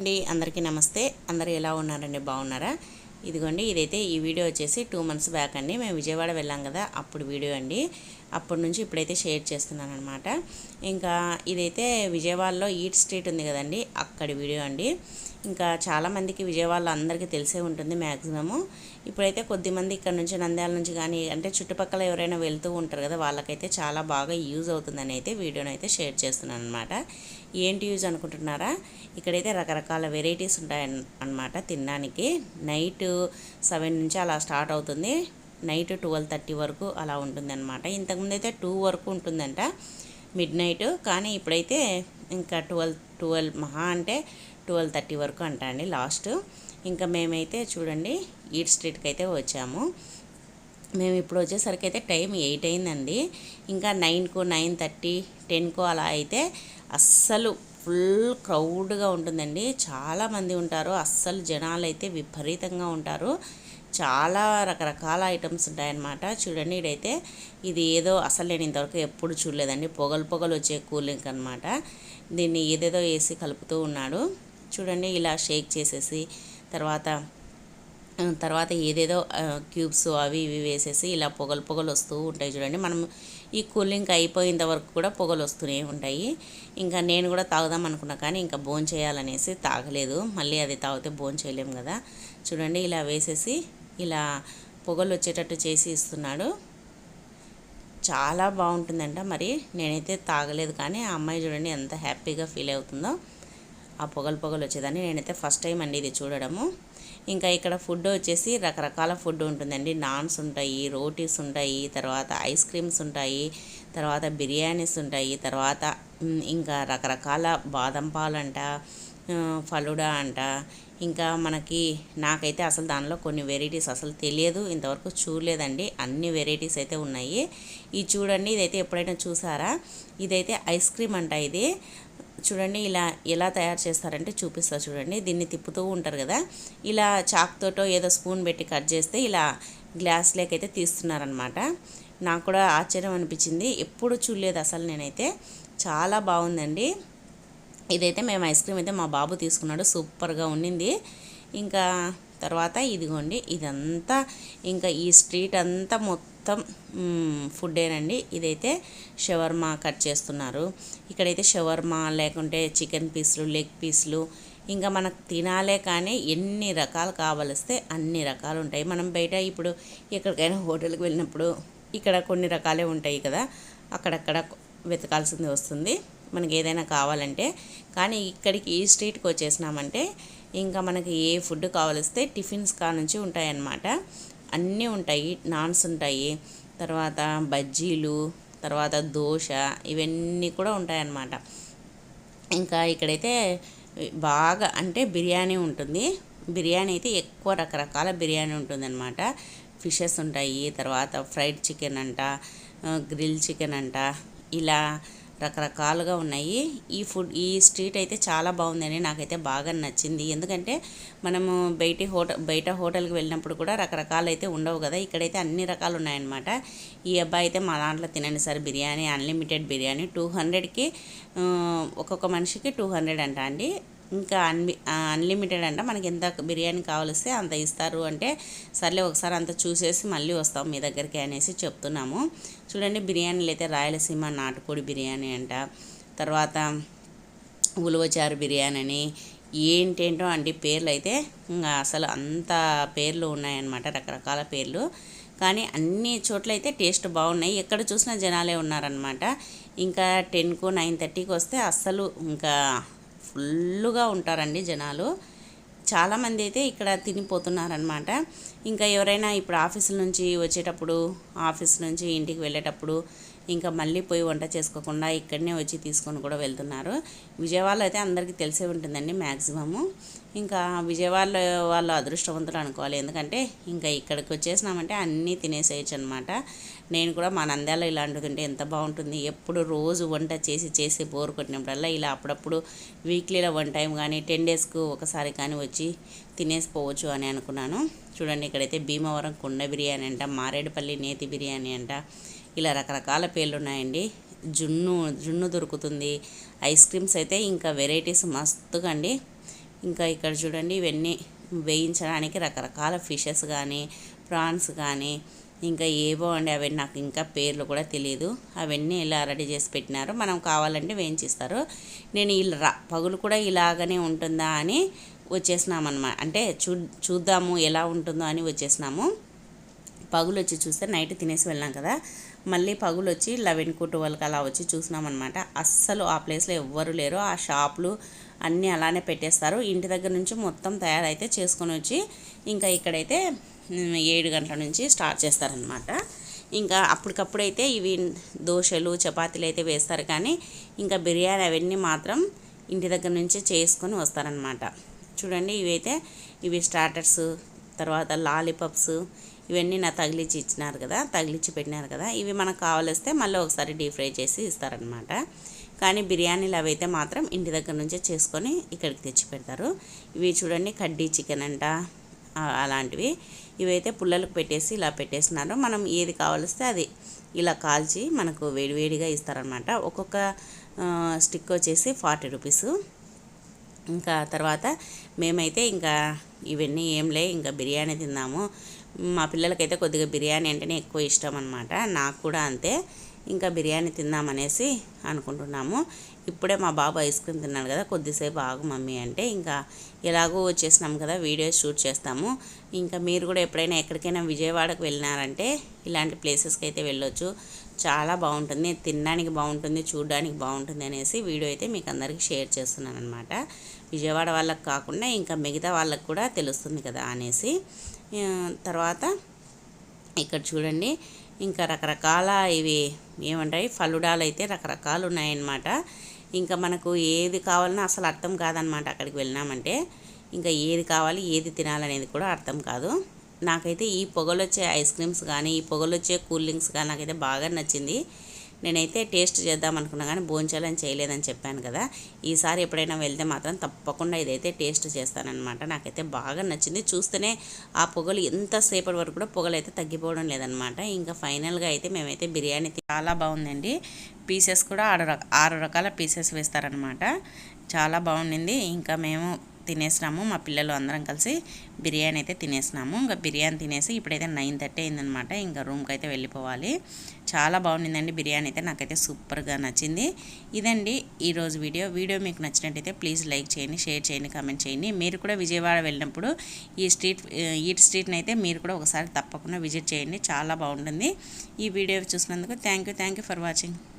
అండి అందరికీ నమస్తే. అందరూ ఎలా ఉన్నారండి? బాగున్నారా? ఇదిగోండి ఇదైతే ఈ వీడియో వచ్చేసి టూ మంత్స్ బ్యాక్ అండి. మేము విజయవాడ వెళ్ళాం కదా అప్పుడు వీడియో అండి. అప్పటి నుంచి ఇప్పుడైతే షేర్ చేస్తున్నాను అనమాట ఇంకా ఇదైతే విజయవాడలో ఈట్ స్ట్రీట్ ఉంది కదండి అక్కడి వీడియో అండి. ఇంకా చాలామందికి విజయవాడలో అందరికీ తెలిసే ఉంటుంది మ్యాక్సిమము ఇప్పుడైతే కొద్దిమంది ఇక్కడ నుంచి నంద్యాల నుంచి కానీ అంటే చుట్టుపక్కల ఎవరైనా వెళ్తూ ఉంటారు కదా వాళ్ళకైతే చాలా బాగా యూజ్ అవుతుందని అయితే వీడియోని అయితే షేర్ చేస్తున్నాను అనమాట ఏంటి యూజ్ అనుకుంటున్నారా? ఇక్కడైతే రకరకాల వెరైటీస్ ఉంటాయి అన్నమాట తినడానికి. నైట్ సెవెన్ నుంచి అలా స్టార్ట్ అవుతుంది. నైట్ ట్వెల్వ్ థర్టీ వరకు అలా ఉంటుంది అనమాట ఇంతకుముందు అయితే టూ వరకు ఉంటుందంట మిడ్ నైట్. కానీ ఇప్పుడైతే ఇంకా ట్వెల్వ్ ట్వెల్వ్ మహా అంటే ట్వెల్వ్ థర్టీ వరకు అంట అండి లాస్ట్. ఇంకా మేమైతే చూడండి ఈట్ స్ట్రీట్కి అయితే వచ్చాము. మేము ఇప్పుడు వచ్చేసరికి అయితే టైం ఎయిట్ అయిందండి. ఇంకా నైన్కు నైన్ థర్టీ టెన్కు అలా అయితే అస్సలు ఫుల్ క్రౌడ్గా ఉంటుందండి. చాలామంది ఉంటారు. అస్సలు జనాలు అయితే విపరీతంగా ఉంటారు. చాలా రకరకాల ఐటమ్స్ ఉంటాయన్నమాట. చూడండి ఇడైతే ఇది ఏదో అసలు నేను ఇంతవరకు ఎప్పుడు చూడలేదండి. పొగలు పొగలు వచ్చే కూలింగ్ అనమాట దీన్ని ఏదేదో వేసి కలుపుతూ ఉన్నాడు. చూడండి ఇలా షేక్ చేసేసి తర్వాత తర్వాత ఏదేదో క్యూబ్స్ అవి ఇవి వేసేసి ఇలా పొగలు పొగలు వస్తూ ఉంటాయి చూడండి. మనం ఈ కూలింగ్ అయిపోయేంత వరకు కూడా పొగలు వస్తూనే ఉంటాయి. ఇంకా నేను కూడా తాగుదాం అనుకున్నా కానీ ఇంకా బోన్ చేయాలనేసి తాగలేదు. మళ్ళీ అది తాగితే బోన్ చేయలేము కదా. చూడండి ఇలా వేసేసి ఇలా పొగలు వచ్చేటట్టు చేసి ఇస్తున్నాడు. చాలా బాగుంటుందంట మరి. నేనైతే తాగలేదు కానీ ఆ అమ్మాయి చూడండి ఎంత హ్యాపీగా ఫీల్ అవుతుందో. ఆ పొగలు పొగలు వచ్చేదాన్ని నేనైతే ఫస్ట్ టైం అండి ఇది చూడడము. ఇంకా ఇక్కడ ఫుడ్ వచ్చేసి రకరకాల ఫుడ్ ఉంటుందండి. నాన్స్ ఉంటాయి రోటీస్ ఉంటాయి తర్వాత ఐస్ క్రీమ్స్ ఉంటాయి తర్వాత బిర్యానీస్ ఉంటాయి తర్వాత ఇంకా రకరకాల బాదం పాలంట ఫలుడా అంట. ఇంకా మనకి నాకైతే అసలు దానిలో కొన్ని వెరైటీస్ అసలు తెలియదు ఇంతవరకు చూడలేదండి. అన్ని వెరైటీస్ అయితే ఉన్నాయి. ఇది చూడండి ఇదైతే ఎప్పుడైనా చూసారా? ఇదైతే ఐస్ క్రీమ్ అంట ఇది. చూడండి ఇలా ఎలా తయారు చేస్తారంటే చూపిస్తా చూడండి. దీన్ని తిప్పుతూ ఉంటారు కదా. ఇలా చాక్తోటో ఏదో స్పూన్ పెట్టి కట్ చేస్తే ఇలా గ్లాస్ అయితే తీస్తున్నారనమాట నాకు కూడా ఆశ్చర్యం అనిపించింది. ఎప్పుడు చూడలేదు అసలు నేనైతే. చాలా బాగుందండి. ఇదైతే మేము ఐస్ క్రీమ్ అయితే మా బాబు తీసుకున్నాడు. సూపర్గా ఉండింది. ఇంకా తర్వాత ఇదిగోండి ఇదంతా ఇంకా ఈ స్ట్రీట్ అంతా మొత్తం మొత్తం ఫుడ్డేనండి. ఇదైతే షవర్మా కట్ చేస్తున్నారు. ఇక్కడైతే షవర్మా లేకుంటే చికెన్ పీసులు లెగ్ పీసులు ఇంకా మనకు తినాలే కానీ ఎన్ని రకాలు కావలిస్తే అన్ని రకాలు ఉంటాయి. మనం బయట ఇప్పుడు ఎక్కడికైనా హోటల్కి వెళ్ళినప్పుడు ఇక్కడ కొన్ని రకాలే ఉంటాయి కదా అక్కడక్కడ వెతకాల్సింది వస్తుంది. మనకి ఏదైనా కావాలంటే కానీ ఇక్కడికి ఈ స్ట్రీట్కి వచ్చేసినామంటే ఇంకా మనకి ఏ ఫుడ్ కావలిస్తే టిఫిన్స్ కా నుంచి ఉంటాయన్నమాట. అన్నీ ఉంటాయి నాన్స్ ఉంటాయి తర్వాత బజ్జీలు తర్వాత దోశ ఇవన్నీ కూడా ఉంటాయన్నమాట. ఇంకా ఇక్కడైతే బాగా అంటే బిర్యానీ ఉంటుంది. బిర్యానీ అయితే ఎక్కువ రకరకాల బిర్యానీ ఉంటుందన్నమాట. ఫిషెస్ ఉంటాయి తర్వాత ఫ్రైడ్ చికెన్ అంట గ్రిల్ చికెన్ అంట ఇలా రకరకాలుగా ఉన్నాయి. ఈ ఫుడ్ ఈ స్ట్రీట్ అయితే చాలా బాగుందండి. నాకైతే బాగా నచ్చింది. ఎందుకంటే మనము బయట హోటల్ బయట హోటల్కి వెళ్ళినప్పుడు కూడా రకరకాలు అయితే ఉండవు కదా. ఇక్కడైతే అన్ని రకాలు ఉన్నాయన్నమాట ఈ అబ్బాయి అయితే మా దాంట్లో తినండి sir. Biryani unlimited biryani. Two హండ్రెడ్కి ఒక్కొక్క మనిషికి టూ హండ్రెడ్ అంట అండి. ఇంకా అన్లి అన్లిమిటెడ్ అంట. మనకి ఎంత బిర్యానీ కావలిస్తే అంత ఇస్తారు. అంటే సర్లే ఒకసారి అంత చూసేసి మళ్ళీ వస్తాం మీ దగ్గరికి అనేసి చెప్తున్నాము. చూడండి బిర్యానీలు అయితే రాయలసీమ నాటుకోడి బిర్యానీ అంట. తర్వాత ఉలవచారు బిర్యానీ అని ఏంటేంటో అండి పేర్లు అయితే ఇంకా అసలు అంత పేర్లు ఉన్నాయన్నమాట రకరకాల పేర్లు. కానీ అన్ని చోట్ల అయితే టేస్ట్ బాగున్నాయి. ఎక్కడ చూసినా జనాలే ఉన్నారనమాట ఇంకా టెన్కు నైన్ థర్టీకి వస్తే అస్సలు ఇంకా ఫుల్లుగా ఉంటారండి జనాలు. చాలామంది అయితే ఇక్కడ తినిపోతున్నారనమాట ఇంకా ఎవరైనా ఇప్పుడు ఆఫీసుల నుంచి వచ్చేటప్పుడు ఆఫీస్ నుంచి ఇంటికి వెళ్ళేటప్పుడు ఇంకా మళ్ళీ పోయి వంట చేసుకోకుండా ఇక్కడనే వచ్చి తీసుకొని కూడా వెళ్తున్నారు. విజయవాడలో అయితే అందరికీ తెలిసే ఉంటుందండి మ్యాక్సిమము ఇంకా విజయవాడలో వాళ్ళు అదృష్టవంతులు అనుకోవాలి. ఎందుకంటే ఇంకా ఇక్కడికి వచ్చేసినామంటే అన్నీ తినేసేయచ్చు అనమాట నేను కూడా మా నంద్యాల ఇలాంటిది ఉంటే ఎంత బాగుంటుంది. ఎప్పుడు రోజు వంట చేసి చేసి బోర్ కొట్టినప్పుడల్లా ఇలా అప్పుడప్పుడు వీక్లీలో వన్ టైం కానీ టెన్ డేస్కు ఒకసారి కానీ వచ్చి తినేసిపోవచ్చు అని అనుకున్నాను. చూడండి ఇక్కడైతే భీమవరం కుండ బిర్యానీ అంట మారేడుపల్లి నేతి బిర్యానీ అంట ఇలా రకరకాల పేర్లు ఉన్నాయండి జున్ను జున్ను దొరుకుతుంది. ఐస్ క్రీమ్స్ అయితే ఇంకా వెరైటీస్ మస్తుగా అండి ఇంకా ఇక్కడ చూడండి ఇవన్నీ వేయించడానికి రకరకాల ఫిషెస్ కానీ ప్రాన్స్ కానీ ఇంకా ఏవో అండి అవన్నీ నాకు ఇంకా పేర్లు కూడా తెలియదు అవన్నీ ఇలా రెడీ చేసి పెట్టినారు. మనం కావాలంటే వేయించిస్తారు. నేను ఇలా పగులు కూడా ఇలాగనే ఉంటుందా అని వచ్చేసినామన్నమాట అంటే చూ చూద్దాము ఎలా ఉంటుందో అని వచ్చేసినాము. పగులు వచ్చి చూస్తే నైట్ తినేసి వెళ్ళాం కదా. మళ్ళీ పగులు వచ్చి లెవెన్కు ట్వెల్వ్కి అలా వచ్చి చూసినామన్నమాట. అస్సలు ఆ ప్లేస్లో ఎవ్వరు లేరు. ఆ షాపులు అన్నీ అలానే పెట్టేస్తారు. ఇంటి దగ్గర నుంచి మొత్తం తయారైతే చేసుకొని వచ్చి ఇంకా ఇక్కడైతే ఏడు గంటల నుంచి స్టార్ట్ చేస్తారనమాట ఇంకా అప్పటికప్పుడైతే ఇవి దోశలు చపాతీలు అయితే వేస్తారు కానీ ఇంకా బిర్యానీ అవన్నీ మాత్రం ఇంటి దగ్గర నుంచి చేసుకొని వస్తారనమాట చూడండి ఇవైతే ఇవి స్టార్టర్స్ తర్వాత లాలీపప్స్ ఇవన్నీ నా తగిలిచ్చి ఇచ్చినారు కదా తగిలిచ్చి పెట్టినారు కదా ఇవి మనకు కావలిస్తే మళ్ళీ ఒకసారి డీప్ ఫ్రై చేసి ఇస్తారనమాట కానీ బిర్యానీలు అవైతే మాత్రం ఇంటి దగ్గర నుంచే చేసుకొని ఇక్కడికి తెచ్చి పెడతారు. ఇవి చూడండి కడ్డీ చికెన్ అంట అలాంటివి. ఇవైతే పుల్లలకు పెట్టేసి ఇలా పెట్టేస్తున్నారు. మనం ఏది కావలిస్తే అది ఇలా కాల్చి మనకు వేడివేడిగా ఇస్తారనమాట ఒక్కొక్క స్టిక్ వచ్చేసి ఫార్టీ రూపీస్. ఇంకా తర్వాత మేమైతే ఇంకా ఇవన్నీ ఏం లే ఇంకా బిర్యానీ తిందాము మా పిల్లలకైతే కొద్దిగా బిర్యానీ అంటేనే ఎక్కువ ఇష్టం అనమాట నాకు కూడా అంతే. ఇంకా బిర్యానీ తిందామనేసి అనుకుంటున్నాము. ఇప్పుడే మా బాబు ఐస్ క్రీమ్ తిన్నాడు కదా కొద్దిసేపు ఆగు మమ్మీ అంటే ఇంకా ఎలాగో వచ్చేసినాం కదా వీడియోస్ షూట్ చేస్తాము. ఇంకా మీరు కూడా ఎప్పుడైనా ఎక్కడికైనా విజయవాడకు వెళ్ళినారంటే ఇలాంటి ప్లేసెస్కి అయితే వెళ్ళొచ్చు. చాలా బాగుంటుంది తినడానికి బాగుంటుంది చూడడానికి బాగుంటుంది అనేసి వీడియో అయితే మీకు అందరికీ షేర్ చేస్తున్నాను అనమాట విజయవాడ వాళ్ళకి కాకుండా ఇంకా మిగతా వాళ్ళకి కూడా తెలుస్తుంది కదా అనేసి. తర్వాత ఇక్కడ చూడండి ఇంకా రకరకాల ఇవి ఏమంటాయి ఫలుడాలు అయితే రకరకాలు ఉన్నాయన్నమాట. ఇంకా మనకు ఏది కావాలన్నా అసలు అర్థం కాదనమాట అక్కడికి వెళ్ళినామంటే. ఇంకా ఏది కావాలి ఏది తినాలనేది కూడా అర్థం కాదు. నాకైతే ఈ పొగలొచ్చే ఐస్ క్రీమ్స్ కానీ ఈ పొగలొచ్చే కూల్ డ్రింక్స్ కానీ నాకైతే బాగా నచ్చింది. నేనైతే టేస్ట్ చేద్దాం అనుకున్నా కానీ భోంచాలని చేయలేదని చెప్పాను కదా. ఈసారి ఎప్పుడైనా వెళ్తే మాత్రం తప్పకుండా ఇదైతే టేస్ట్ చేస్తానన్నమాట. నాకైతే బాగా నచ్చింది. చూస్తేనే ఆ పొగలు ఎంతసేపటి వరకు కూడా పొగలు అయితే తగ్గిపోవడం లేదనమాట ఇంకా ఫైనల్గా అయితే మేమైతే బిర్యానీ చాలా బాగుందండి. పీసెస్ కూడా ఆరు ఆరు రకాల పీసెస్ వేస్తారనమాట చాలా బాగుండింది. ఇంకా మేము తినేసినాము. మా పిల్లలు అందరం కలిసి బిర్యానీ అయితే తినేసినాము. ఇంకా బిర్యానీ తినేసి ఇప్పుడైతే నైన్ థర్టీ అయిందనమాట ఇంకా రూమ్కి అయితే వెళ్ళిపోవాలి. చాలా బాగుండిందండి బిర్యానీ అయితే. నాకైతే సూపర్గా నచ్చింది. ఇదండి ఈరోజు వీడియో. వీడియో మీకు నచ్చినట్టయితే ప్లీజ్ లైక్ చేయండి షేర్ చేయండి కామెంట్ చేయండి. మీరు కూడా విజయవాడ వెళ్ళినప్పుడు ఈ స్ట్రీట్ ఈ స్ట్రీట్ని అయితే మీరు కూడా ఒకసారి తప్పకుండా విజిట్ చేయండి. చాలా బాగుంటుంది. ఈ వీడియో చూసినందుకు thank you. Thank you for watching.